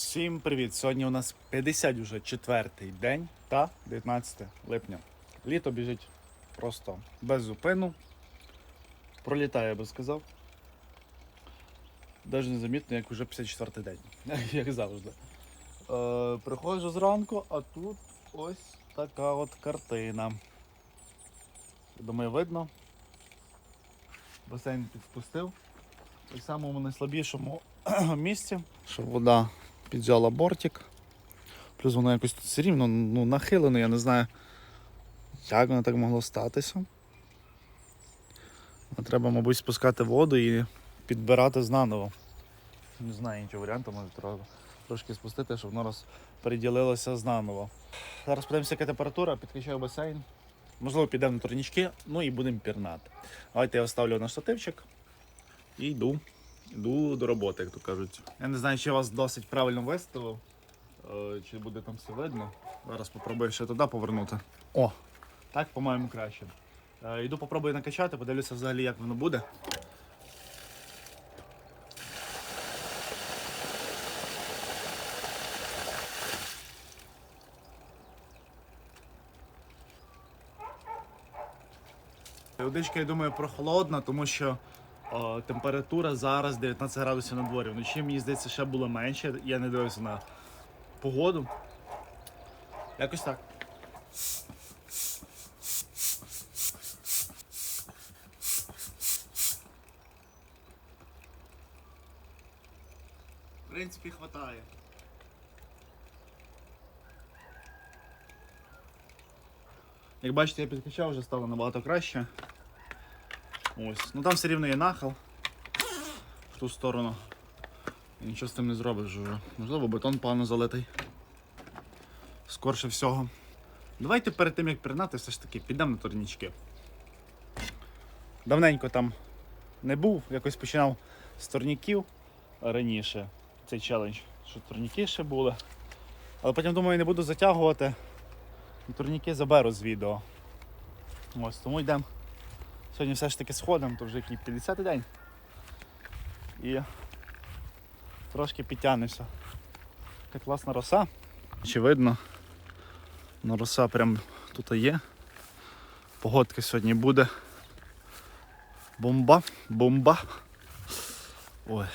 Всім привіт! Сьогодні у нас 54 день та 19 липня. Літо біжить просто без зупину. Пролітає, я би сказав. Навіть незамітно, як уже 54-й день, як завжди. Е, приходжу зранку, а тут ось така от картина. Думаю, видно. Басейн підспустив. І в самому найслабішому місці, щоб вода піджала бортик. Плюс воно якось тут все рівно ну, нахилено, я не знаю, як воно так могло статися. А Треба, мабуть, спускати воду і підбирати знаново. Не знаю іншого варіанту, може треба трошки спустити, щоб воно розподілилося знаново. Зараз подивимося, яка температура, підключаю басейн. Можливо, підемо на турнічки, ну і будемо пірнати. Давайте я оставлю на штативчик і йду. Йду до роботи, як то кажуть. Я не знаю, чи вас досить правильно виставив, е, чи буде там все видно. Зараз попробую ще туди повернути. О, так, по-моєму, краще. Е, Йду попробую накачати, подивлюся взагалі, як воно буде. Водичка, я думаю, прохолодна, тому що о, температура зараз 19 градусів на дворі. Вночі, мені здається, ще було менше. Я не дивився на погоду. Якось так. В принципі, хватає. Як бачите, я підкачав, вже стало набагато краще. Ось. Ну там все рівно є нахил в ту сторону. І нічого з тим не зробиш вже. Можливо, бетон погано залитий. Скорше всього. Давайте перед тим як пірнати, все ж таки підемо на турнічки. Давненько там не був, якось починав з турніків раніше цей челендж, що турніки ще були. Але потім думаю, не буду затягувати. Турніки заберу з відео. Ось, тому йдемо. Сьогодні все ж таки сходимо, то вже який 50-й день. І трошки підтягнемося. Така класна роса. Чи видно? Ну, роса прям тут є. Погодка сьогодні буде. Бомба, бомба. Ой.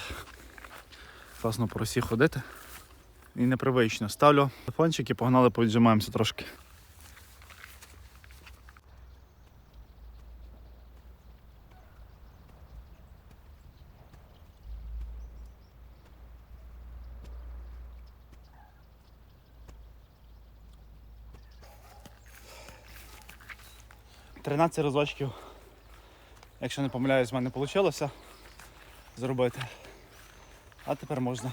Класно по росі ходити. І непривично. Ставлю телефончик і погнали, повіджимаємося трошки. Тринадцять разочків, якщо не помиляюсь, в мене вийшло зробити. А тепер можна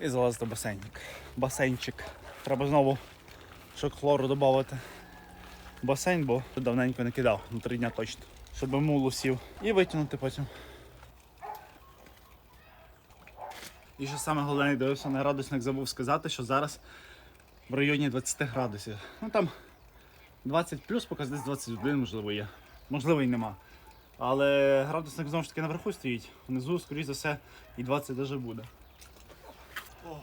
і залазити в басейнчик. Басейнчик. Треба знову шок хлору додати. Басейн, бо давненько не кидав, на три дня точно. Щоб мулу сів. І витягнути потім. І що саме головне, дивився на градусник, забув сказати, що зараз в районі 20 градусів. Ну там 20 плюс, поки десь 21, можливо, є. Можливо і нема. Але градусник знову ж таки наверху стоїть. Внизу, скоріш за все, і 20 даже буде. О.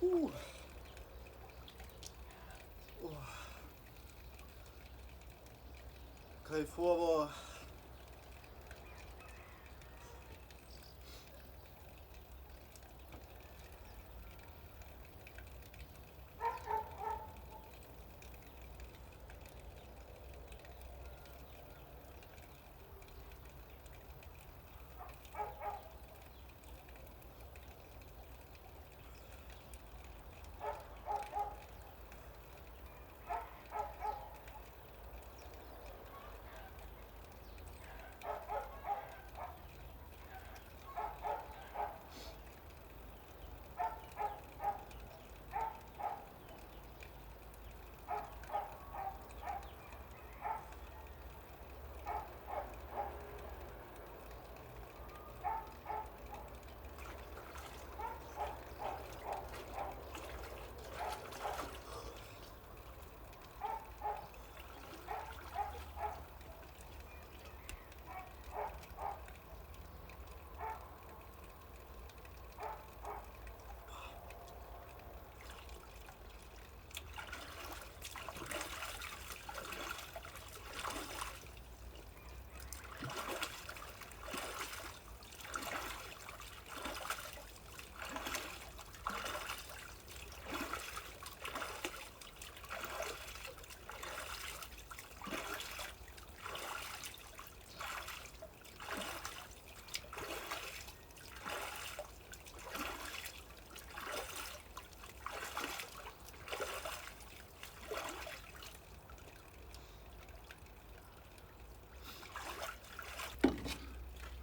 Ух. О. Кайфово.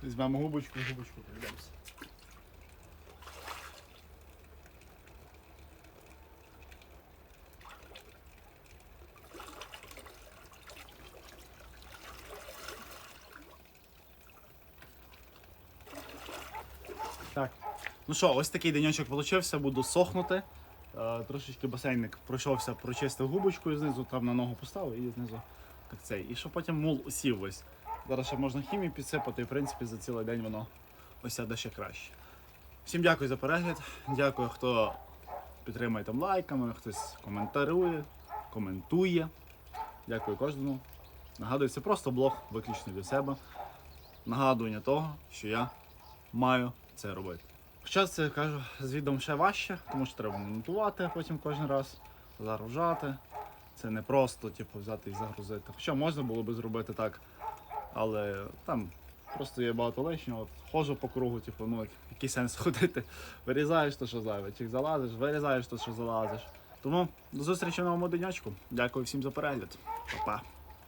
Візьмемо губочку, губочку прийдемося. Так. Ну що, ось такий денечок получився, буду сохнути. Е, трошечки басейник пройшовся, прочистив губочкою знизу, там на ногу поставив і знизу так цей. І щоб потім мул усів ось. Зараз ще можна хімію підсипати, і в принципі за цілий день воно осяде ще краще. Всім дякую за перегляд. Дякую, хто підтримує там лайками, хтось коментує, коментує. Дякую кожному. Нагадую, це просто блог виключно для себе. Нагадування того, що я маю це робити. Хоча це кажу з відео ще важче, тому що треба монтувати потім кожен раз, загружати. Це не просто типу, взяти і загрузити. Хоча можна було би зробити так, але там просто є багато лишнього. Ходжу по кругу, типу, ну який сенс ходити. Вирізаєш то, що зайве, чи залазиш, вирізаєш то, що залазиш. Тому до зустрічі в новому денечку. Дякую всім за перегляд. Па-па.